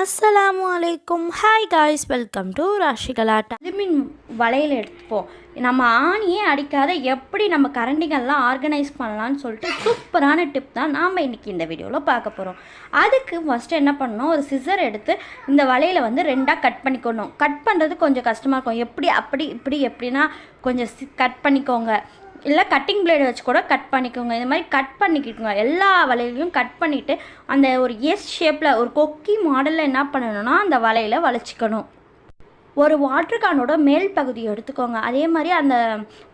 அஸ்ஸலாமு அலைக்கும் hi guys welcome to ராஷிகலாட்டா அலுமின் வலையில் எடுத்துப்போம் நம்ம ஆணியே அடிக்காத எப்படி நம்ம கரண்டிகள்லாம் ஆர்கனைஸ் பண்ணலான்னு சொல்லிட்டு சூப்பரான டிப் தான் நாம் இன்றைக்கி இந்த வீடியோவில் பார்க்க போகிறோம் அதுக்கு ஃபஸ்ட்டு என்ன பண்ணணும்? ஒரு சிசர் எடுத்து இந்த வலையில் வந்து ரெண்டாக கட் பண்ணிக்கணும். கட் பண்ணுறது கொஞ்சம் கஷ்டமாக இருக்கும். எப்படி அப்படி இப்படி எப்படின்னா கொஞ்சம் கட் பண்ணிக்கோங்க. இல்லை கட்டிங் பிளேடு வச்சு கூட கட் பண்ணிக்கோங்க. இந்த மாதிரி கட் பண்ணிக்கிட்டுங்க எல்லா வளையலையும் கட் பண்ணிவிட்டு அந்த ஒரு எஸ் ஷேப்பில் ஒரு கொக்கி மாடலில் என்ன பண்ணணும்னா அந்த வலையில் வளைச்சிக்கணும் ஒரு வாட்டர் கானோட மேல் பகுதியை எடுத்துக்கோங்க. அதே மாதிரி அந்த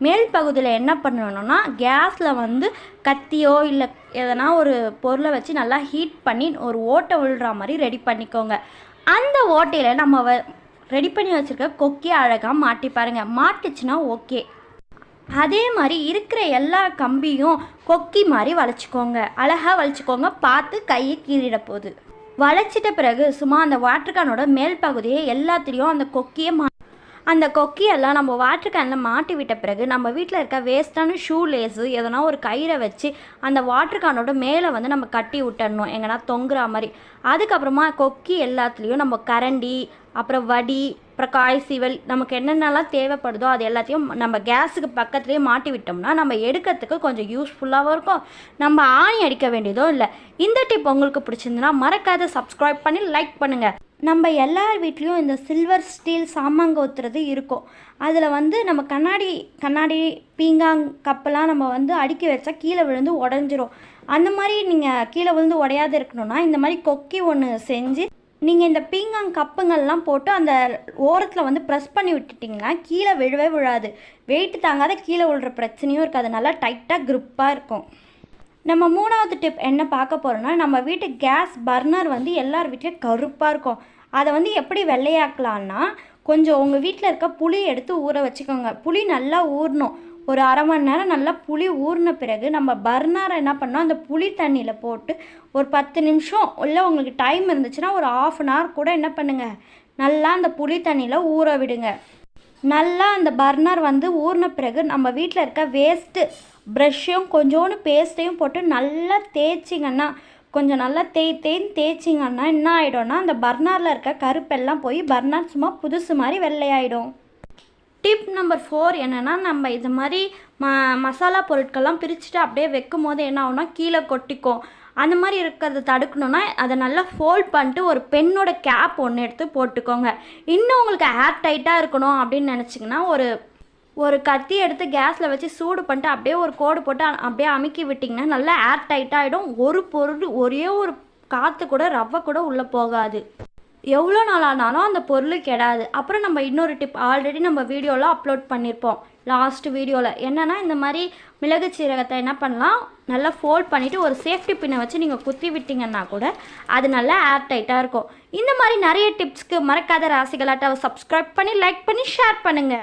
மேல் பகுதியில் என்ன பண்ணணும்னா கேஸில் வந்து கத்தியோ இல்லை எதனா ஒரு பொருளை வச்சு நல்லா ஹீட் பண்ணி ஒரு ஓட்டை விழுற மாதிரி ரெடி பண்ணிக்கோங்க. அந்த ஓட்டையில் நம்ம வ ரெடி பண்ணி வச்சுருக்க கொக்கியை அழகாக மாட்டி பாருங்கள் மாட்டுச்சுன்னா ஓகே அதே மாதிரி இருக்கிற எல்லா கம்பியும் கொக்கி மாதிரி வளைச்சிக்கோங்க. அழகாக வளைச்சிக்கோங்க. பார்த்து கையை கீறிட போகுது. வளைச்சிட்ட பிறகு சும்மா அந்த வாட்டர் கேனோட மேல் பகுதியை எல்லாத்துலேயும் அந்த கொக்கியை மா அந்த கொக்கியெல்லாம் நம்ம வாட்டர் கேனில் மாட்டி விட்ட பிறகு நம்ம வீட்டில் இருக்க வேஸ்ட்டான ஷூ லேஸு எதனா ஒரு கயிறை வச்சு அந்த வாட்டர் கேனோட மேலே வந்து நம்ம கட்டி விட்டுடணும் எங்கன்னா தொங்குற மாதிரி. அதுக்கப்புறமா கொக்கி எல்லாத்துலேயும் நம்ம கரண்டி அப்புறம் வடி அப்புறம் காய் சீவல் நமக்கு என்னென்னலாம் தேவைப்படுதோ அது எல்லாத்தையும் நம்ம கேஸுக்கு பக்கத்துலேயே மாட்டி விட்டோம்னா நம்ம எடுக்கிறதுக்கு கொஞ்சம் யூஸ்ஃபுல்லாகவும் இருக்கும். நம்ம ஆணி அடிக்க வேண்டியதும் இல்லை. இந்த டிப் உங்களுக்கு பிடிச்சிருந்துன்னா மறக்காத சப்ஸ்கிரைப் பண்ணி லைக் பண்ணுங்கள் நம்ம எல்லார் வீட்லேயும் இந்த சில்வர் ஸ்டீல் சாமாங்க ஊற்றுறது இருக்கும். அதில் வந்து நம்ம கண்ணாடி கண்ணாடி பீங்காங் கப்பெல்லாம் நம்ம வந்து அடுக்கி வச்சா கீழே விழுந்து உடஞ்சிரும். அந்த மாதிரி நீங்கள் கீழே விழுந்து உடையாத இருக்கணும்னா இந்த மாதிரி கொக்கி ஒன்று செஞ்சு நீங்கள் இந்த பீங்காங் கப்புங்கள்லாம் போட்டு அந்த ஓரத்தில் வந்து ப்ரெஸ் பண்ணி விட்டுட்டிங்கன்னா கீழே விழவே விழாது. வெயிட் தாங்காத கீழே விழுற பிரச்சனையும் இருக்காது. நல்லா டைட்டாக க்ரிப்பாக இருக்கும். நம்ம மூணாவது டிப் என்ன பார்க்க போகிறோன்னா நம்ம வீட்டு கேஸ் பர்னர் வந்து எல்லார் வீட்லேயும் கருப்பாக இருக்கும். அதை வந்து எப்படி வெள்ளையாக்கலான்னா கொஞ்சம் உங்கள் வீட்டில் இருக்க புளி எடுத்து ஊற வச்சுக்கோங்க. புளி நல்லா ஊறணும். ஒரு அரை மணி நேரம் நல்லா புளி ஊறின பிறகு நம்ம பர்னரை என்ன பண்ணோம்? அந்த புளி தண்ணியில் போட்டு ஒரு பத்து நிமிஷம் இல்லை உங்களுக்கு டைம் இருந்துச்சுன்னா ஒரு ஆஃப் அன் ஹவர் கூட என்ன பண்ணுங்கள் நல்லா அந்த புளி தண்ணியில் ஊற விடுங்க. நல்லா அந்த பர்னர் வந்து ஊறின பிறகு நம்ம வீட்டில் இருக்க வேஸ்ட்டு ப்ரஷ்ஷையும் கொஞ்சோண்டு பேஸ்ட்டையும் போட்டு நல்லா தேய்ச்சிங்கன்னா கொஞ்சம் நல்லா தேய் தேய்ன்னு தேய்ச்சிங்கன்னா என்ன ஆகிடும்னா அந்த பர்னரில் இருக்க கருப்பெல்லாம் போய் பர்னர் சும்மா புதுசு மாதிரி வெள்ளையாயிடும். டிப் நம்பர் ஃபோர் என்னென்னா நம்ம இது மாதிரி ம மசாலா பொருட்கள்லாம் பிரிச்சுட்டு அப்படியே வைக்கும் போது என்ன ஆகும்னா கீழே கொட்டிக்கும். அந்த மாதிரி இருக்கிறத தடுக்கணும்னா அதை நல்லா ஃபோல்ட் பண்ணிட்டு ஒரு பெண்ணோட கேப் ஒன்று எடுத்து போட்டுக்கோங்க. இன்னும் உங்களுக்கு ஏர் டைட்டாக இருக்கணும் அப்படின்னு நினச்சிங்கன்னா ஒரு ஒரு கத்தி எடுத்து கேஸில் வச்சு சூடு பண்ணிட்டு அப்படியே ஒரு கோடு போட்டு அப்படியே அமுக்கி விட்டிங்கன்னா நல்லா ஏர் டைட்டாகிடும் ஒரு பொருள் ஒரே ஒரு காற்று கூட ரவை கூட உள்ளே போகாது. எவ்வளோ நாள் ஆனாலும் அந்த பொருள் கெடாது. அப்புறம் நம்ம இன்னொரு டிப் ஆல்ரெடி நம்ம வீடியோவில் அப்லோட் பண்ணியிருப்போம் லாஸ்ட் வீடியோவில் என்னென்னா இந்த மாதிரி மிளகு சீரகத்தை என்ன பண்ணலாம்? நல்லா ஃபோல்ட் பண்ணிவிட்டு ஒரு சேஃப்டி பின்னை வச்சு நீங்கள் குத்தி விட்டிங்கன்னா கூட அது நல்லா ஏர் டைட்டாக இருக்கும். இந்த மாதிரி நிறைய டிப்ஸ்க்கு மறக்காத ராசிகளாட்ட சப்ஸ்கிரைப் பண்ணி லைக் பண்ணி ஷேர் பண்ணுங்கள்